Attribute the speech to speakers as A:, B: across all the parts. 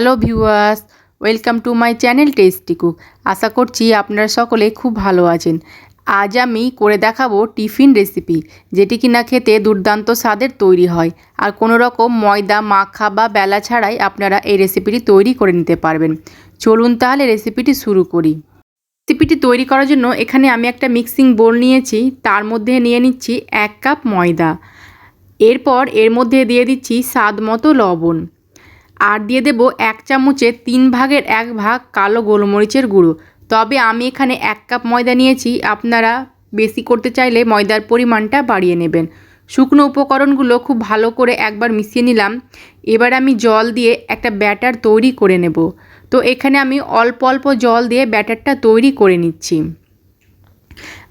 A: Hello viewers, welcome to my channel tasty cook. আশা করছি আপনারা সকলে খুব ভালো আছেন। আজ আমি করে দেখাবো টিফিন রেসিপি, যেটি কিনা খেতে দুর্দান্ত স্বাদের তৈরি হয়। আর কোনো রকম ময়দা, মাখা বা বেলা ছাড়াই আপনারা এই রেসিপিটি তৈরি করে নিতে পারবেন। চলুন তাহলে রেসিপিটি শুরু করি। রেসিপিটি তৈরি করার জন্য এখানে আমি একটা মিক্সিং বোল নিয়েছি, তার মধ্যে নিয়ে নিচ্ছি এক কাপ ময়দা। এরপর এর মধ্যে দিয়ে দিচ্ছি স্বাদ মতো লবণ। আর দিয়ে দেবো এক চামচের তিন ভাগের এক ভাগ কালো গোলমরিচের গুঁড়ো। তবে আমি এখানে এক কাপ ময়দা নিয়েছি, আপনারা বেশি করতে চাইলে ময়দার পরিমাণটা বাড়িয়ে নেবেন। শুকনো উপকরণগুলো খুব ভালো করে একবার মিশিয়ে নিলাম। এবার আমি জল দিয়ে একটা ব্যাটার তৈরি করে নেব। তো এখানে আমি অল্প অল্প জল দিয়ে ব্যাটারটা তৈরি করে নিচ্ছি।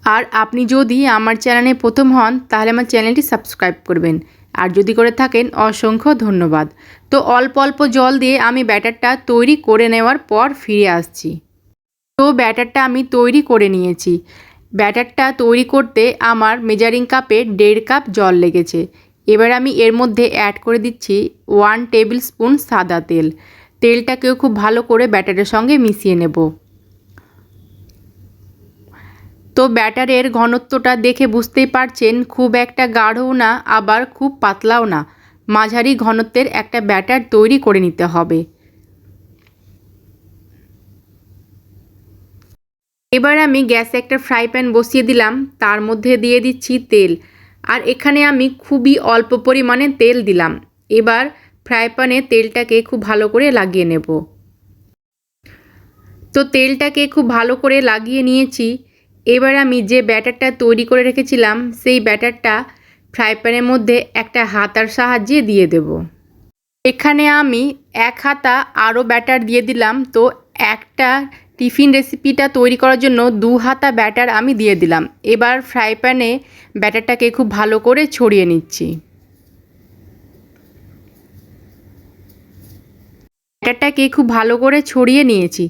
A: আর আপনি যদি আমার চ্যানেলে প্রথম হন, তাহলে আমার চ্যানেলটি সাবস্ক্রাইব করবেন। আর যদি করে থাকেন, অসংখ্য ধন্যবাদ। তো অল্প অল্প জল দিয়ে আমি ব্যাটারটা তৈরি করে নেওয়ার পর ফিরে আসছি। তো ব্যাটারটা আমি তৈরি করে নিয়েছি। ব্যাটারটা তৈরি করতে আমার মেজারিং কাপে দেড় কাপ জল লেগেছে। এবার আমি এর মধ্যে অ্যাড করে দিচ্ছি ওয়ান টেবিল স্পুন সাদা তেল। তেলটাকেও খুব ভালো করে ব্যাটারের সঙ্গে মিশিয়ে নেব। তো ব্যাটারের ঘনত্বটা দেখে বুঝতেই পারছেন, খুব একটা গাঢ়ও না, আবার খুব পাতলাও না। মাঝারি ঘনত্বের একটা ব্যাটার তৈরি করে নিতে হবে। এবার আমি গ্যাসে একটা ফ্রাই প্যান বসিয়ে দিলাম, তার মধ্যে দিয়ে দিচ্ছি তেল। আর এখানে আমি খুবই অল্প পরিমাণে তেল দিলাম। এবার ফ্রাই প্যানে তেলটাকে খুব ভালো করে লাগিয়ে নেব। তো তেলটাকে খুব ভালো করে লাগিয়ে নিয়েছি। এবার আমি যে ব্যাটারটা তৈরি করে রেখেছিলাম, সেই ব্যাটারটা ফ্রাই প্যানের মধ্যে একটা হাতার সাহায্যে দিয়ে দেব। এখানে আমি এক হাতা আরও ব্যাটার দিয়ে দিলাম, তো একটা টিফিন রেসিপিটা তৈরি করার জন্য দু হাতা ব্যাটার আমি দিয়ে দিলাম। এবার ফ্রাই প্যানে ব্যাটারটাকে খুব ভালো করে ছড়িয়ে নিচ্ছি। ব্যাটারটাকে খুব ভালো করে ছড়িয়ে নিয়েছি।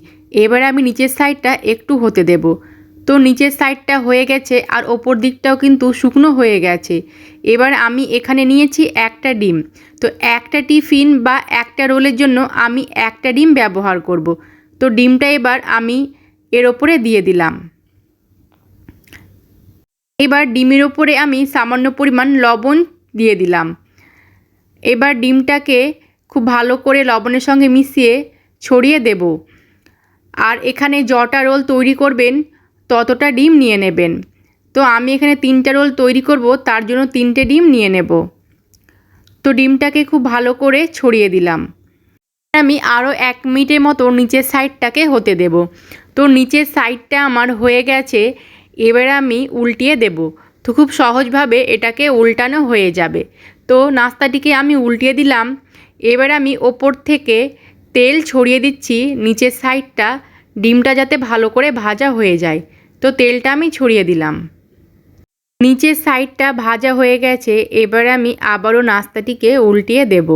A: এবার আমি নিচের সাইডটা একটু হতে দেব। তো নিচের সাইডটা হয়ে গেছে আর ওপর দিকটাও কিন্তু শুকনো হয়ে গেছে। এবার আমি এখানে নিয়েছি একটা ডিম। তো একটা টিফিন বা একটা রোলের জন্য আমি একটা ডিম ব্যবহার করব। তো ডিমটা এবার আমি এর ওপরে দিয়ে দিলাম। এবার ডিমের ওপরে আমি সামান্য পরিমাণ লবণ দিয়ে দিলাম। এবার ডিমটাকে খুব ভালো করে লবণের সঙ্গে মিশিয়ে ছড়িয়ে দেব। আর এখানে জটা রোল তৈরি করবেন ততটা ডিম নিয়ে নেবেন। তো আমি এখানে তিনটে রোল তৈরি করব, তার জন্য তিনটে ডিম নিয়ে নেব। তো ডিমটাকে খুব ভালো করে ছড়িয়ে দিলাম। আমি আরও এক মিনিটের মতো নিচের সাইডটাকে হতে দেব। তো নিচের সাইডটা আমার হয়ে গেছে, এবার আমি উল্টিয়ে দেব। তো খুব সহজভাবে এটাকে উল্টানো হয়ে যাবে। তো নাস্তাটিকে আমি উল্টিয়ে দিলাম। এবার আমি ওপর থেকে তেল ছড়িয়ে দিচ্ছি, নিচের সাইডটা ডিমটা যাতে ভালো করে ভাজা হয়ে যায়। তো তেলটা আমি ছড়িয়ে দিলাম। নিচের সাইডটা ভাজা হয়ে গেছে, এবার আমি আবারও নাস্তাটিকে উল্টিয়ে দেব।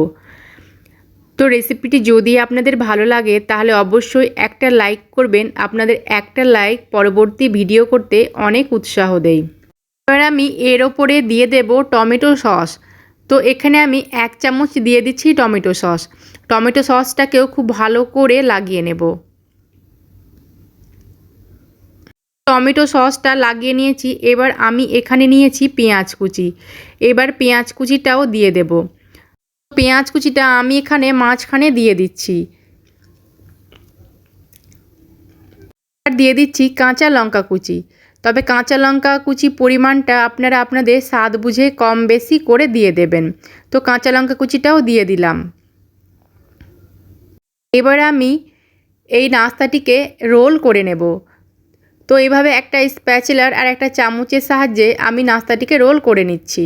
A: তো রেসিপিটি যদি আপনাদের ভালো লাগে, তাহলে অবশ্যই একটা লাইক করবেন। আপনাদের একটা লাইক পরবর্তী ভিডিও করতে অনেক উৎসাহ দেয়। এবার আমি এর ওপরে দিয়ে দেব টমেটো সস। তো এখানে আমি এক চামচ দিয়ে দিচ্ছি টমেটো সস। টমেটো সসটাকেও খুব ভালো করে লাগিয়ে নেব। টমেটো সসটা লাগিয়ে নিয়েছি, এবার আমি এখানে নিয়েছি পেঁয়াজ কুচি। এবার পেঁয়াজ কুচিটাও দিয়ে দেব। পেঁয়াজ কুচিটা আমি এখানে মাঝখানে দিয়ে দিচ্ছি। আর দিয়ে দিচ্ছি কাঁচা লঙ্কা কুচি। তবে কাঁচা লঙ্কা কুচি পরিমাণটা আপনারা আপনাদের স্বাদ বুঝে কম বেশি করে দিয়ে দেবেন। তো কাঁচা লঙ্কা কুচিটাও দিয়ে দিলাম। এবার আমি এই নাস্তাটিকে রোল করে নেব। তো এইভাবে একটা স্প্যাচেলার আর একটা চামচের সাহায্যে আমি নাস্তাটিকে রোল করে নিচ্ছি।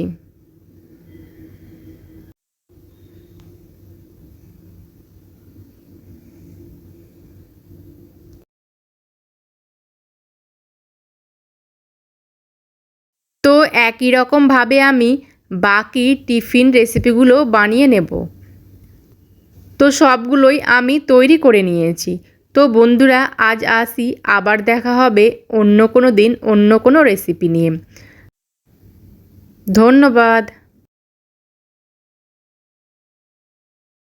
A: তো একই রকমভাবে আমি বাকি টিফিন রেসিপিগুলো বানিয়ে নেব। তো সবগুলোই আমি তৈরি করে নিয়েছি। তো বন্ধুরা, আজ আসি, আবার দেখা হবে অন্য কোনো দিন, অন্য কোনো রেসিপি নিয়ে। ধন্যবাদ।